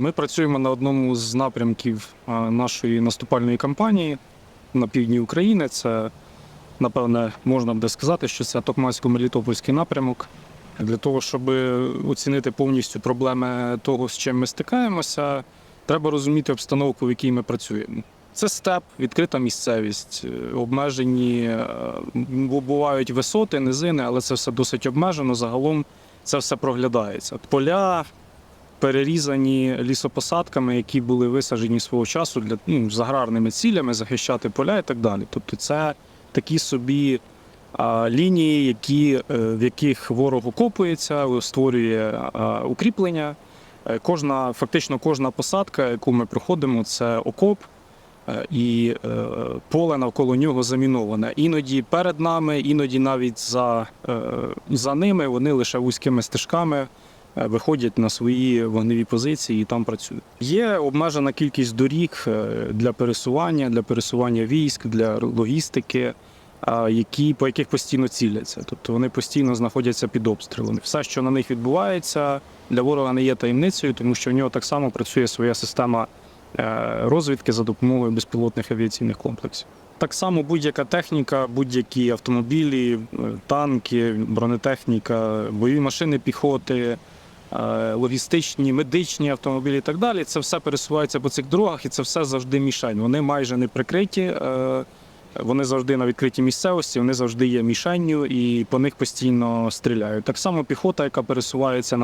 Ми працюємо на одному з напрямків нашої наступальної кампанії на півдні України. Це, напевне, можна буде сказати, що це Токмацько-Мелітопольський напрямок. Для того, щоб оцінити повністю проблеми того, з чим ми стикаємося, треба розуміти обстановку, в якій ми працюємо. Це степ, відкрита місцевість, е, обмежені е, бувають висоти, низини, але це все досить обмежено. Загалом це все проглядається. Поля перерізані лісопосадками, які були висаджені свого часу для ну, з аграрними цілями захищати поля і так далі. Тобто, це такі собі а, лінії, які, е, в яких ворог окопується, створює а, укріплення. Е, Кожна, фактично кожна посадка, яку ми проходимо, це окоп. е, І поле навколо нього заміноване. Іноді перед нами, іноді навіть за, за ними вони лише вузькими стежками виходять на свої вогневі позиції і там працюють. Є обмежена кількість доріг е, для пересування, для пересування військ, для логістики, які, по яких постійно ціляться. Тобто вони постійно знаходяться під обстрілами. Все, що на них відбувається, для ворога не є таємницею, тому що в нього так само працює своя система е, розвідки за допомогою безпілотних авіаційних комплексів. Так само будь-яка техніка, будь-які автомобілі, е, танки, бронетехніка, бойові машини піхоти, е, логістичні, медичні автомобілі і так далі. Це все пересувається по цих дорогах, і це все завжди мішень. Вони майже не прикриті. е, Вони завжди на відкритій місцевості, вони завжди є мішенню і по них постійно стріляють. Так само піхота, яка пересувається,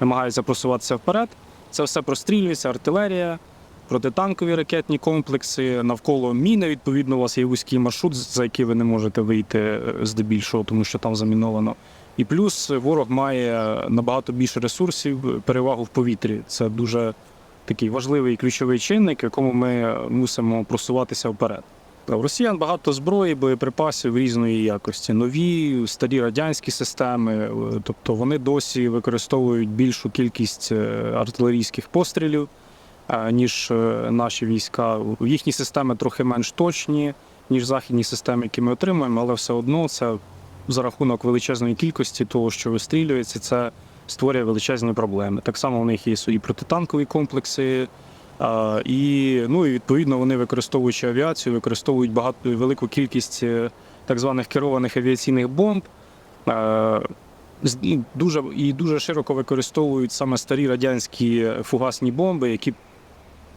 намагається просуватися вперед. Це все прострілюється, артилерія, протитанкові ракетні комплекси, навколо міни. Відповідно, у вас є вузький маршрут, за який ви не можете вийти е, здебільшого, тому що там заміновано. І плюс ворог має набагато більше ресурсів, перевагу в повітрі. Це дуже такий важливий ключовий чинник, якому ми мусимо просуватися вперед. У росіян багато зброї, боєприпасів різної якості, нові, старі радянські системи. е, Тобто вони досі використовують більшу кількість е, артилерійських пострілів, е, ніж е, наші війська. Їхні системи трохи менш точні, ніж західні системи, які ми отримуємо, але все одно це за рахунок величезної кількості того, що вистрілюється, це створює величезні проблеми. Так само у них є свої протитанкові комплекси. А, і, ну, і відповідно вони, використовуючи авіацію, використовують багато велику кількість е, так званих керованих авіаційних бомб. Е, з- ну, дуже, і дуже широко використовують саме старі радянські фугасні бомби, які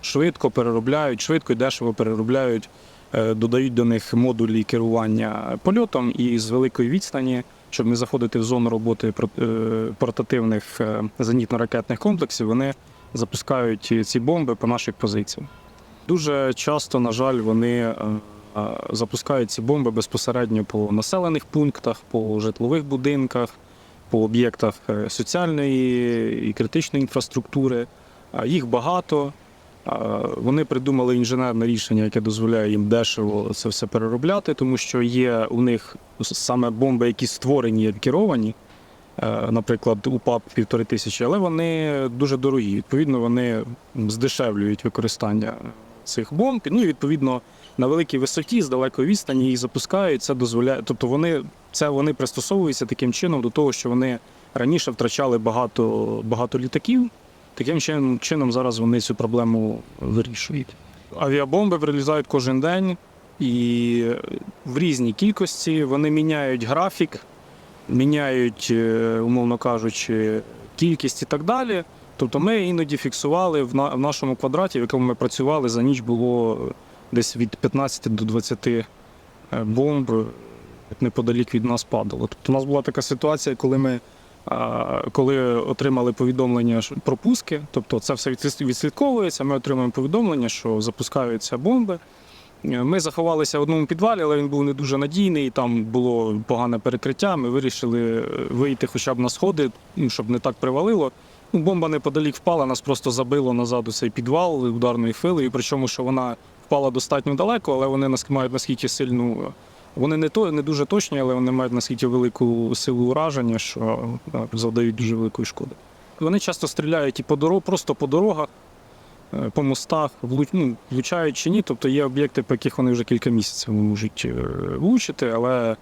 швидко переробляють, швидко і дешево переробляють, е, додають до них модулі керування польотом і з великої відстані, щоб не заходити в зону роботи е, портативних е, зенітно-ракетних комплексів, вони запускають ці бомби по наших позиціях. Дуже часто, на жаль, вони запускають ці бомби безпосередньо по населених пунктах, по житлових будинках, по об'єктах соціальної і критичної інфраструктури. Їх багато. Вони придумали інженерне рішення, яке дозволяє їм дешево це все переробляти, тому що є у них саме бомби, які створені, керовані, Е, наприклад, УПАП півтори тисячі, але вони дуже дорогі. Відповідно, вони здешевлюють використання цих бомб. Ну і відповідно на великій висоті з далекої відстані їх запускають. Це дозволяє, тобто вони це вони пристосовуються таким чином до того, що вони раніше втрачали багато, багато літаків. Таким чином, зараз вони цю проблему вирішують. Авіабомби прилізають кожен день і в різній кількості вони міняють графік міняють, е, умовно кажучи, кількість і так далі. Тобто ми іноді фіксували в, нашому квадраті, в якому ми працювали, за ніч було десь від 15 до 20 е, бомб е, неподалік від нас падало. Тобто у нас була така ситуація, коли ми коли отримали повідомлення про пуски, тобто це все відслідковується, ми отримуємо повідомлення, що запускаються бомби. Е, Ми заховалися в одному підвалі, але він був не дуже надійний. Там було погане перекриття. Ми вирішили е, вийти хоча б на сходи, ну, щоб не так привалило. Ну, Бомба неподалік впала, нас просто забило назад у цей підвал ударною хвилею. Причому, що вона впала достатньо далеко, але вони мають наскільки сильну. Вони не то не дуже точні, але вони мають наскільки велику силу ураження, що е, завдають дуже великої шкоди. Вони часто стріляють і по дорог, просто по дорогах е, по мостах, влу- ну, влучають чи ні. Тобто є об'єкти, по яких вони вже кілька місяців можуть е, влучити, але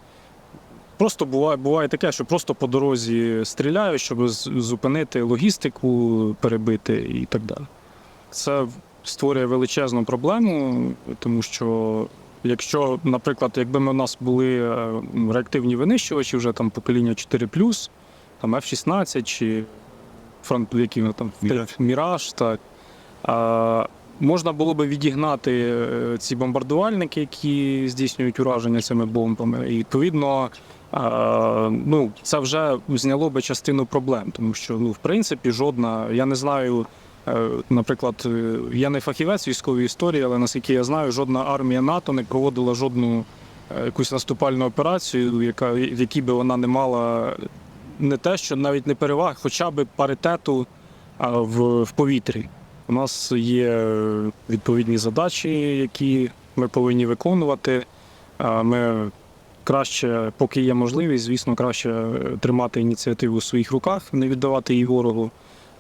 Просто буває, буває таке, що просто по дорозі стріляють, щоб зупинити логістику, перебити і так далі. Це створює величезну проблему, тому що якщо, наприклад, якби ми у нас були е, реактивні винищувачі, вже там покоління 4 там F-16 чи фронт, які там Міраж. Міраж, так. А, можна було би відігнати е, ці бомбардувальники, які здійснюють ураження цими бомбами. І відповідно, а, ну, це вже зняло би частину проблем, тому що ну, в принципі жодна, я не знаю. Е, Наприклад, е, я не фахівець військової історії, але наскільки я знаю, жодна армія НАТО не проводила жодну е, якусь наступальну операцію, яка, в якій би вона не мала не те, що навіть не переваг, хоча б паритету в, в повітрі. У нас є відповідні задачі, які ми повинні виконувати. Ми краще, поки є можливість, звісно, краще тримати ініціативу в своїх руках, не віддавати її ворогу.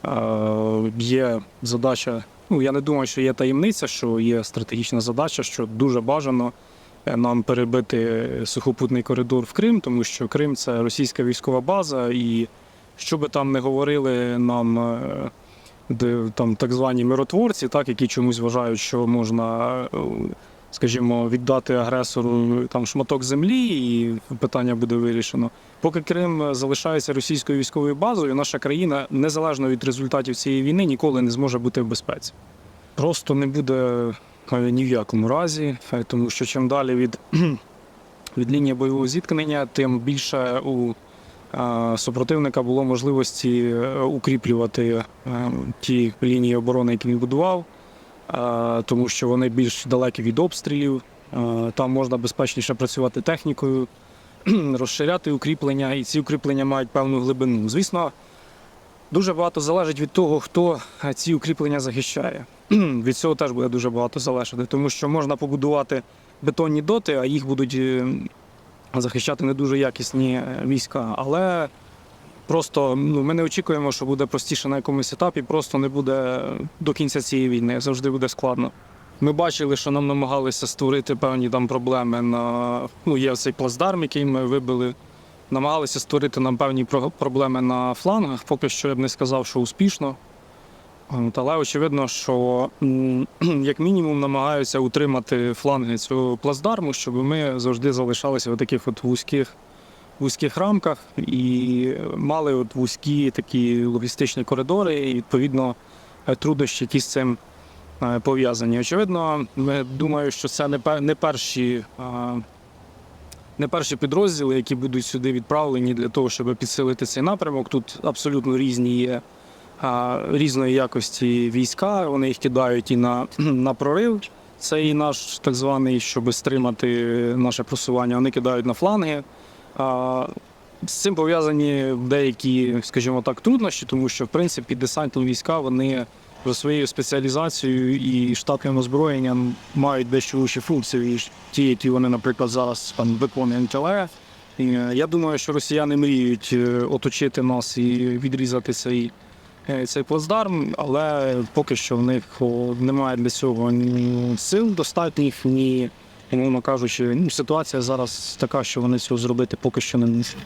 А, Є задача. Ну, я не думаю, що є таємниця, що є стратегічна задача, що дуже бажано е, нам перебити сухопутний коридор в Крим, тому що Крим це російська військова база, і що би там не говорили нам е, там так звані миротворці, так, які чомусь вважають, що можна, е, скажімо, віддати агресору там шматок землі, і питання буде вирішено. Поки Крим залишається російською військовою базою, наша країна, незалежно від результатів цієї війни, ніколи не зможе бути в безпеці. Просто не буде е, ні в якому разі, е, тому що чим далі від, від лінії бойового зіткнення, тим більше у е, супротивника було можливості укріплювати ті лінії оборони, які він будував, тому що вони більш далекі від обстрілів. Там можна безпечніше працювати технікою, розширяти укріплення, і ці укріплення мають певну глибину. Звісно, дуже багато залежить від того, хто е, ці укріплення захищає. Від цього теж буде дуже багато залежати, тому що можна побудувати бетонні доти, а їх будуть е, захищати не дуже якісні е, війська. Але просто ну, ми не очікуємо, що буде простіше на якомусь етапі, просто не буде до кінця цієї війни. Завжди буде складно. Ми бачили, що нам намагалися створити певні там проблеми на ну, є цей плацдарм, який ми вибили. Намагалися створити нам певні проблеми на флангах. Поки що я б не сказав, що успішно. Але очевидно, що як мінімум намагаються утримати фланги цього плацдарму, щоб ми завжди залишалися в таких от вузьких, вузьких рамках і мали от вузькі такі логістичні коридори, і відповідно е, труднощі, які з цим е, пов'язані. Очевидно, ми думаю, що це не, перші. е, Не перші підрозділи, які будуть сюди відправлені для того, щоб підсилити цей напрямок. Тут абсолютно різні є різної якості війська. Вони їх кидають і на, на прорив. Це і наш так званий, щоб стримати наше просування. Вони кидають на фланги. З цим пов'язані деякі, скажімо так, труднощі, тому що в принципі десантні війська вони за своєю спеціалізацією і штатним озброєнням мають дещо інші функції, ніж ті, які вони, наприклад, зараз там виконують НТЛ. І, е, я думаю, що росіяни мріють е, оточити нас і відрізати цей, е, цей плацдарм, але поки що в них немає для цього ні сил достатніх, ні, умовно кажучи, ну, ситуація зараз така, що вони цього зробити поки що не можуть.